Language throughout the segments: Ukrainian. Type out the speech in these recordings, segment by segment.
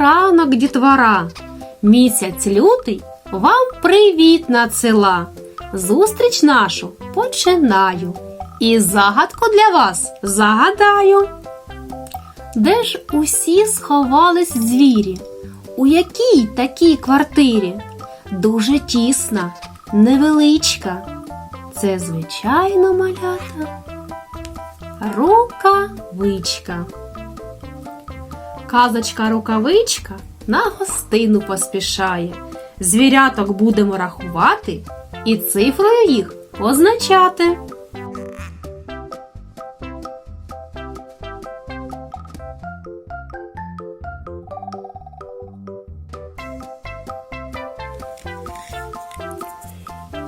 ранок, дітвора. Місяць лютий вам привіт надсила. Зустріч нашу починаю. І загадку для вас загадаю. Де ж усі сховались звірі? У якій такій квартирі? Дуже тісна, невеличка. Це звичайно малята. Рукавичка. Казочка рукавичка на гостину поспішає. Звіряток будемо рахувати і цифрою їх позначати.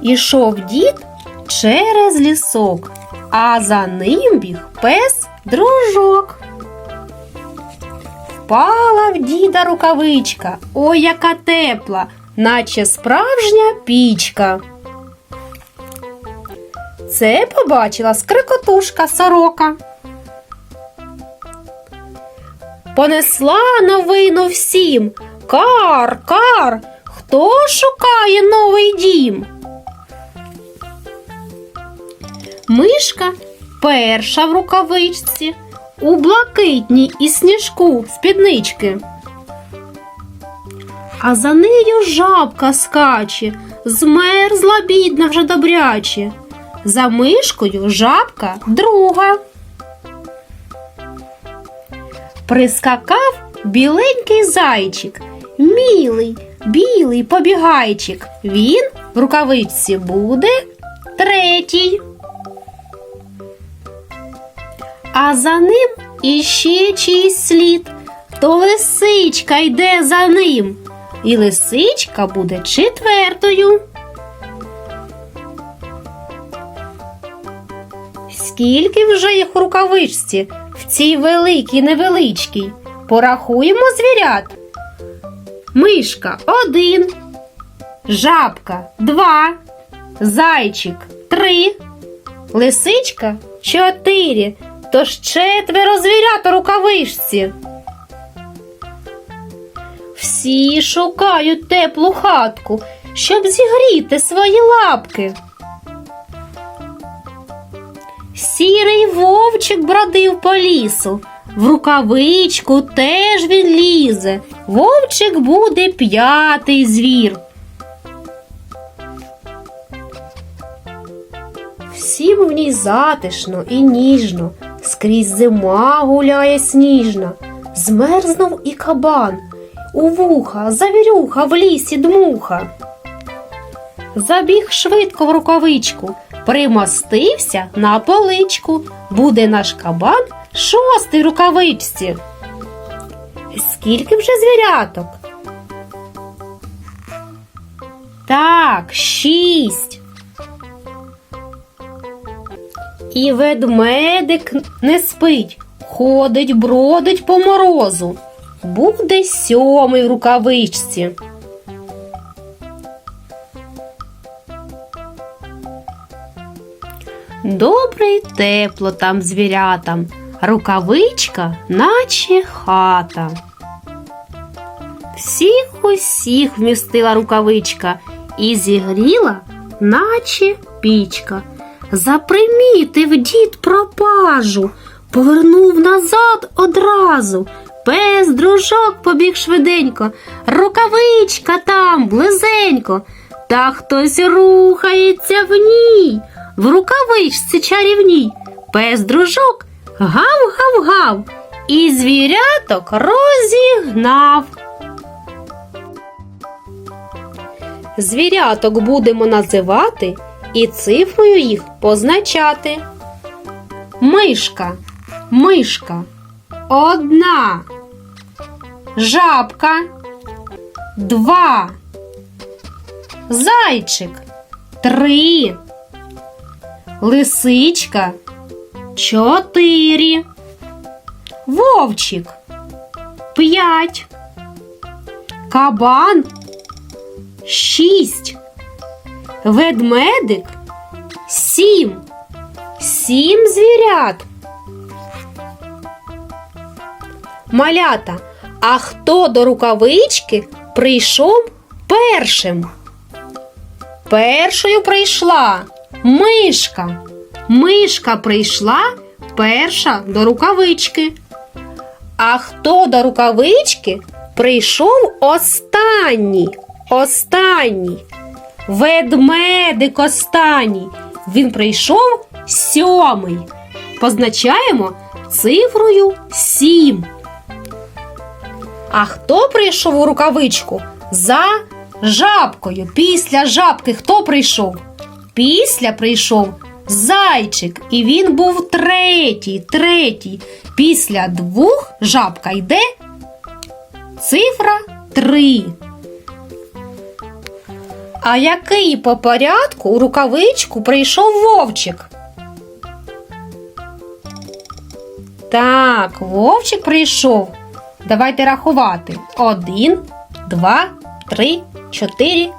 Ішов дід через лісок, а за ним біг пес дружок. Впала в діда рукавичка, ой, яка тепла, наче справжня пічка. Це побачила скрикотушка сорока. Понесла новину всім. Кар, кар, хто шукає новий дім? Мишка перша в рукавичці, у блакитній і сніжку спіднички. А за нею жабка скаче, змерзла бідна вже добряче. За мишкою жабка друга. Прискакав біленький зайчик, мілий, білий побігайчик. Він в рукавичці буде третій. А за ним іще чийсь слід, то лисичка йде за ним, і лисичка буде четвертою. Скільки вже їх у рукавичці в цій великій невеличкій? Порахуємо звірят. Мишка один, жабка два, зайчик три, лисичка чотири, тож четверо звірят у рукавичці. Всі шукають теплу хатку, щоб зігріти свої лапки. Сірий вовчик бродив по лісу, в рукавичку теж він лізе. Вовчик буде п'ятий звір. Всім в ній затишно і ніжно, скрізь зима гуляє сніжна, змерзнув і кабан, у вуха, завірюха в лісі дмуха. Забіг швидко в рукавичку, примостився на поличку. Буде наш кабан шостий рукавичці. Скільки вже звіряток? Так, шість. І ведмедик не спить, ходить, бродить по морозу. Буде сьомий в рукавичці. Добре й тепло там звірятам, рукавичка, наче хата. Всіх усіх вмістила рукавичка і зігріла, наче пічка. Запримітив дід пропажу, повернув назад одразу. Пес дружок побіг швиденько, рукавичка там близенько, та хтось рухається в ній, в рукавичці чарівній. Пес дружок гав-гав-гав і звіряток розігнав. Звіряток будемо називати і цифрою їх позначати. Мишка, мишка, одна. Жабка, два. Зайчик, три. Лисичка, чотири. Вовчик, п'ять. Кабан, шість. Ведмедик сім. Сім звірят. Малята, А хто до рукавички прийшов першим? Першою прийшла мишка. Мишка прийшла перша до рукавички. А хто до рукавички прийшов останній? Останній. Ведмедик останній. Він прийшов сьомий. Позначаємо цифрою сім. А хто прийшов у рукавичку? За жабкою. Після жабки хто прийшов? Після прийшов зайчик, і він був третій, третій. Після двох жабка йде цифра три. А який по порядку у рукавичку прийшов вовчик? Так, вовчик прийшов. Давайте рахувати. Один, два, три, чотири,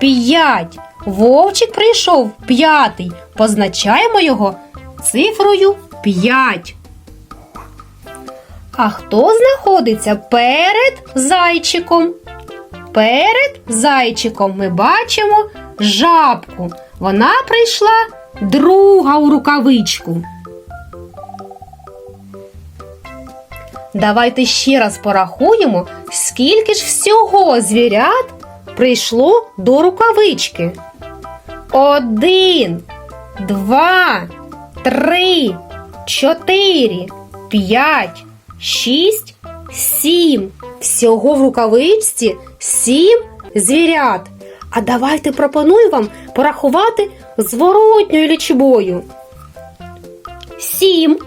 п'ять. Вовчик прийшов п'ятий. Позначаємо його цифрою п'ять. А хто знаходиться перед зайчиком? Перед зайчиком ми бачимо жабку. Вона прийшла друга у рукавичку. Давайте ще раз порахуємо, скільки ж всього звірят прийшло до рукавички. Один, два, три, чотири, п'ять, шість, сім. Всього в рукавичці сім звірят. А давайте пропоную вам порахувати зворотньою лічбою. Сім,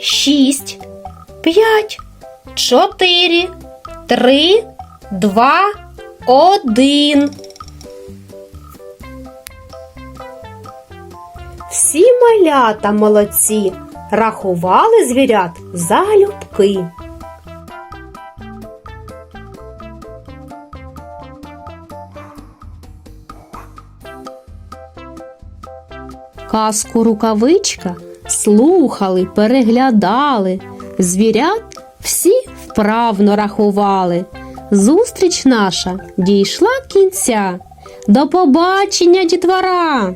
шість, п'ять, чотири, три, два, один. Всі малята молодці, рахували звірят залюбки. Казку рукавичка слухали, переглядали, звірят всі вправно рахували. Зустріч наша дійшла кінця. До побачення, дітвора!